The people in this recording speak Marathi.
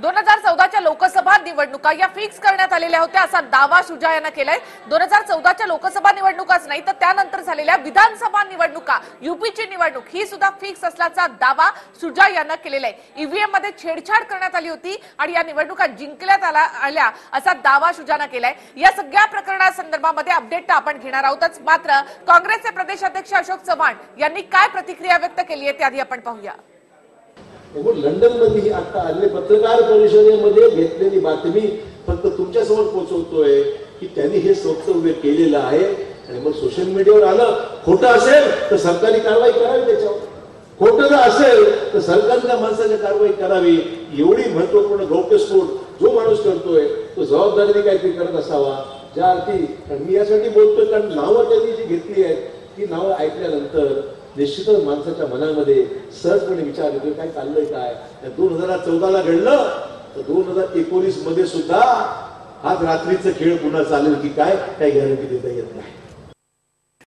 दोन हजार चौदाच्या लोकसभा निवडणुका या फिक्स करण्यात आलेल्या होत्या असा दावा शुजा यानं केलाय. दोन हजार चौदाच्या लोकसभा निवडणुकाच नाही तर त्यानंतर झालेल्या विधानसभा निवडणुका युपीची निवडणूक ही सुद्धा फिक्स असल्याचा दावा शुजा यानं केलेला आहे. ईव्हीएममध्ये छेडछाड करण्यात आली होती आणि या निवडणुका जिंकल्यात आला आल्या असा दावा शुजानं केलाय. या सगळ्या प्रकरणासंदर्भामध्ये अपडेट आपण घेणार आहोतच. मात्र काँग्रेसचे प्रदेशाध्यक्ष अशोक चव्हाण यांनी काय प्रतिक्रिया व्यक्त केली आहे ते आधी आपण पाहूया. लंडनमध्ये आता आलेली पत्रकार परिषदेमध्ये घेतलेली बातमी फक्त तुमच्यासमोर पोहोचवतोय की त्यांनी हे वक्तव्य केलेलं आहे. आणि मग सोशल मीडियावर आलं खोटं असेल तर सरकारी कारवाई करावी त्याच्यावर. खोटं जर असेल तर सरकारच्या माणसाने माणसाची कारवाई करावी. एवढी महत्त्वपूर्ण गौप्यस्फोट जो माणूस करतोय तो जबाबदारीने काहीतरी करत असावा. ज्या अर्थी कारण मी यासाठी बोलतोय कारण नावं त्यांनी जी घेतली आहेत ती नावं ऐकल्यानंतर निश्चितच माणसाच्या मनामध्ये सहजपणे विचार येतो काय चाललंय काय? दोन हजार चौदाला घडलं तर दोन हजार एकोणीसमध्ये सुद्धा आज रात्रीचं खेळ पुन्हा चालेल की काय काही गॅरंटी देता येत नाही.